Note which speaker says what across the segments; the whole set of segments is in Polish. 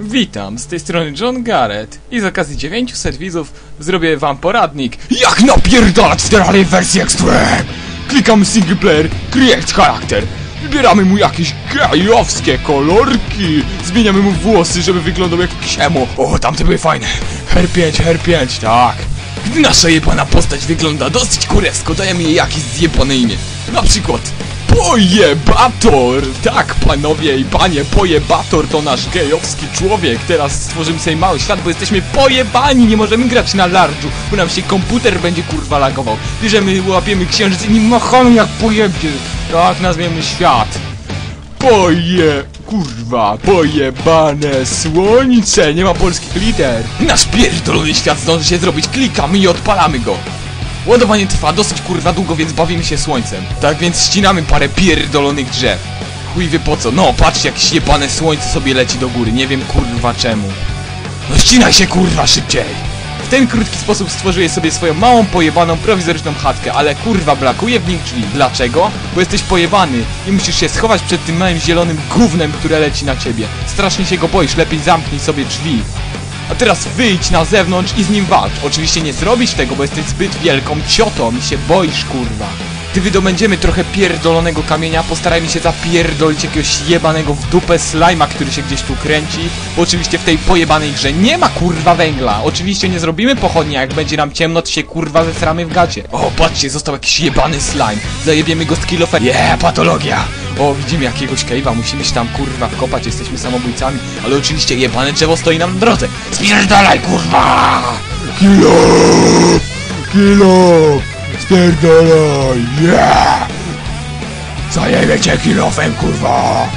Speaker 1: Witam, z tej strony John Garrett i z okazji 900 widzów zrobię wam poradnik Jak napierdalać w terrarii wersji Extreme! Klikamy single player, create charakter. Wybieramy mu jakieś gejowskie kolorki. Zmieniamy mu włosy, żeby wyglądał jak ksiemo. O, tamte były fajne. Her5, Her5, tak. Gdy nasza jebana postać wygląda dosyć kurewsko Dajemy jej jakieś zjebane imię. Na przykład Pojebator! Tak, panowie i panie, Pojebator to nasz gejowski człowiek. Teraz stworzymy sobie mały świat, bo jesteśmy pojebani, nie możemy grać na lardżu, bo nam się komputer będzie kurwa lagował. Bierzemy, łapiemy księżyc i nim machamy jak pojebie. Tak nazwiemy świat. Poje... kurwa, pojebane słońce, nie ma polskich liter. Nasz pierdolony świat zdąży się zrobić, klikamy i odpalamy go. Ładowanie trwa dosyć kurwa długo, więc bawimy się słońcem. Tak więc ścinamy parę pierdolonych drzew. Chuj wie po co. No, patrzcie jak śniepane słońce sobie leci do góry. Nie wiem kurwa czemu. No ścinaj się kurwa szybciej! W ten krótki sposób stworzyłeś sobie swoją małą, pojebaną, prowizoryczną chatkę, ale kurwa brakuje w nich drzwi. Dlaczego? Bo jesteś pojebany i musisz się schować przed tym małym zielonym gównem, które leci na ciebie. Strasznie się go boisz, lepiej zamknij sobie drzwi. A teraz wyjdź na zewnątrz i z nim walcz. Oczywiście nie zrobisz tego, bo jesteś zbyt wielką ciotą i się boisz, kurwa. Gdy wydobędziemy trochę pierdolonego kamienia, postarajmy się zapierdolić jakiegoś jebanego w dupę slajma, który się gdzieś tu kręci, bo oczywiście w tej pojebanej grze nie ma kurwa węgla. Oczywiście nie zrobimy pochodnia, jak będzie nam ciemno, to się kurwa zesramy w gacie. O, patrzcie, został jakiś jebany slime. Zajebiemy go z kilofer. Yeah, patologia! O, widzimy jakiegoś cave'a, musimy się tam kurwa wkopać, jesteśmy samobójcami, ale oczywiście jebane drzewo stoi nam na drodze. Spierdalaj kurwa! Kilo! Kilo! Spierdalaj! Yeah! Zajebie cię kilofem kurwa!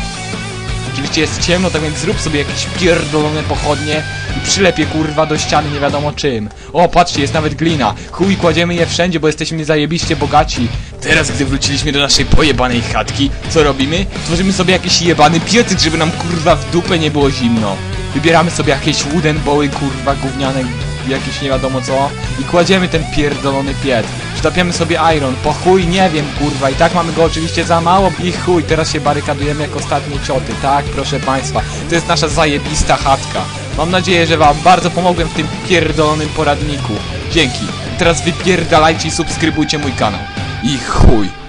Speaker 1: Oczywiście jest ciemno, tak więc zrób sobie jakieś pierdolone pochodnie i przylepię kurwa do ściany nie wiadomo czym. O, patrzcie, jest nawet glina. Chuj, kładziemy je wszędzie, bo jesteśmy zajebiście bogaci. Teraz, gdy wróciliśmy do naszej pojebanej chatki, co robimy? Tworzymy sobie jakiś jebany piecyk, żeby nam kurwa w dupę nie było zimno. Wybieramy sobie jakieś wooden boły, kurwa, gówniane, jakieś nie wiadomo co i kładziemy ten pierdolony piec. Przytapiamy sobie iron, po chuj, nie wiem, kurwa, i tak mamy go oczywiście za mało i chuj, teraz się barykadujemy jak ostatnie cioty, tak, proszę państwa. To jest nasza zajebista chatka. Mam nadzieję, że wam bardzo pomogłem w tym pierdolonym poradniku. Dzięki. Teraz wypierdalajcie i subskrybujcie mój kanał. I chuj.